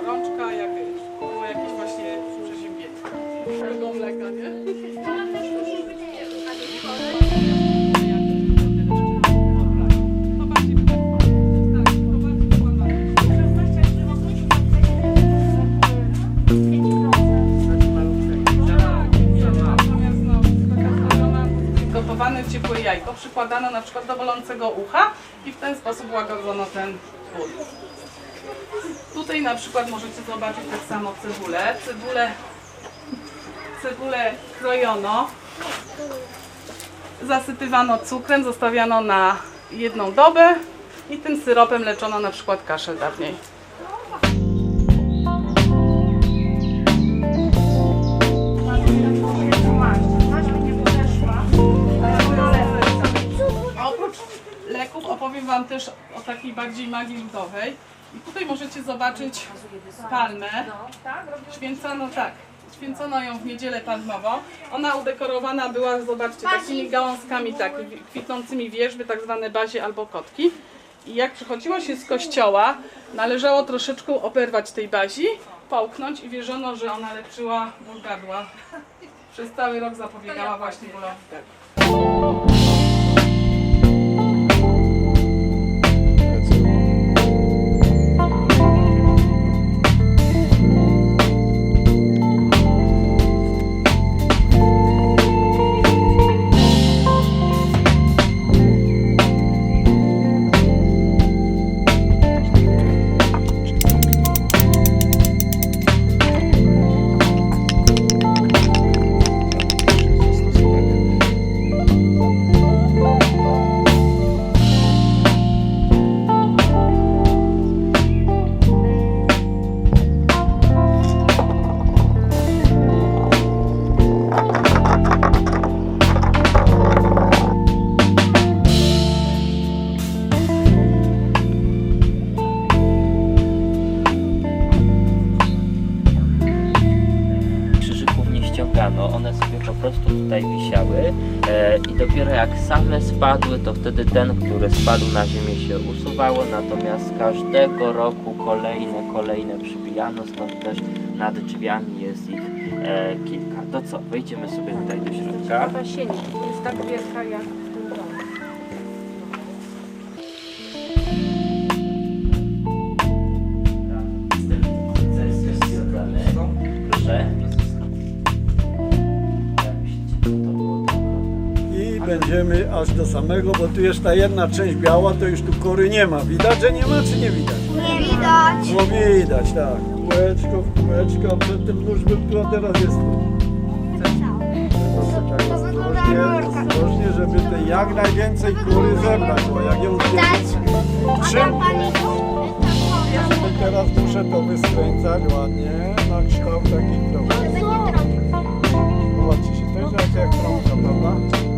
Gorączka, jak było jakieś właśnie przeziębienie. Tego mleka, nie? Ciepłe jajko przykładano na przykład do bolącego ucha i w ten sposób łagodzono ten ból. Tutaj na przykład możecie zobaczyć tak samo cebulę. Cebulę, cebulę krojono, zasypywano cukrem, zostawiano na jedną dobę i tym syropem leczono na przykład kaszel dawniej. Opowiem Wam też o takiej bardziej magii ludowej. I tutaj możecie zobaczyć palmę. Święcono tak. Święcono ją w niedzielę palmową. Ona udekorowana była, zobaczcie, takimi gałązkami tak, kwitnącymi wierzby, tak zwane bazie albo kotki. I jak przychodziło się z kościoła, należało troszeczkę oberwać tej bazi, połknąć i wierzono, że ona leczyła ból gardła. Przez cały rok zapobiegała właśnie bólowi. Prostu tutaj wisiały e, i dopiero jak same spadły, to wtedy ten, który spadł na ziemię się usuwało, natomiast każdego roku kolejne, kolejne przybijano, stąd też nad drzwiami jest ich e, kilka. To co, wejdziemy sobie tutaj do środka. Ta sień jest tak wielka jak będziemy aż do samego, bo tu jest ta jedna część biała, to już tu kory nie ma. Widać, że nie ma, czy nie widać? Nie widać. No widać, tak. Kółeczko, w kółeczko, przed tym nóż był, tu, a teraz jest tu. Tak To wygląda ostrożnie, jak rurka. ostrożnie, żeby te jak najwięcej kury zebrać, bo jak ją zbierzecie, A czym to teraz muszę to wyskręcać ładnie, na kształt taki trochę. Zobaczcie się, to jest jak trąbka, prawda?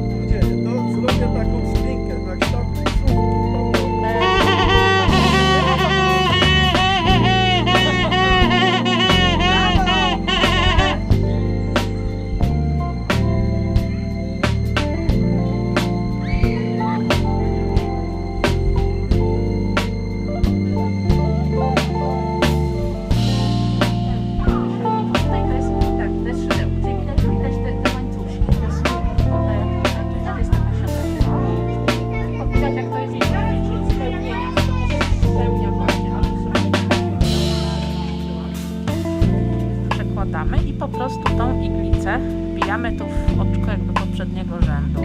Prostu tą iglicę wbijamy tu w oczko jakby poprzedniego rzędu.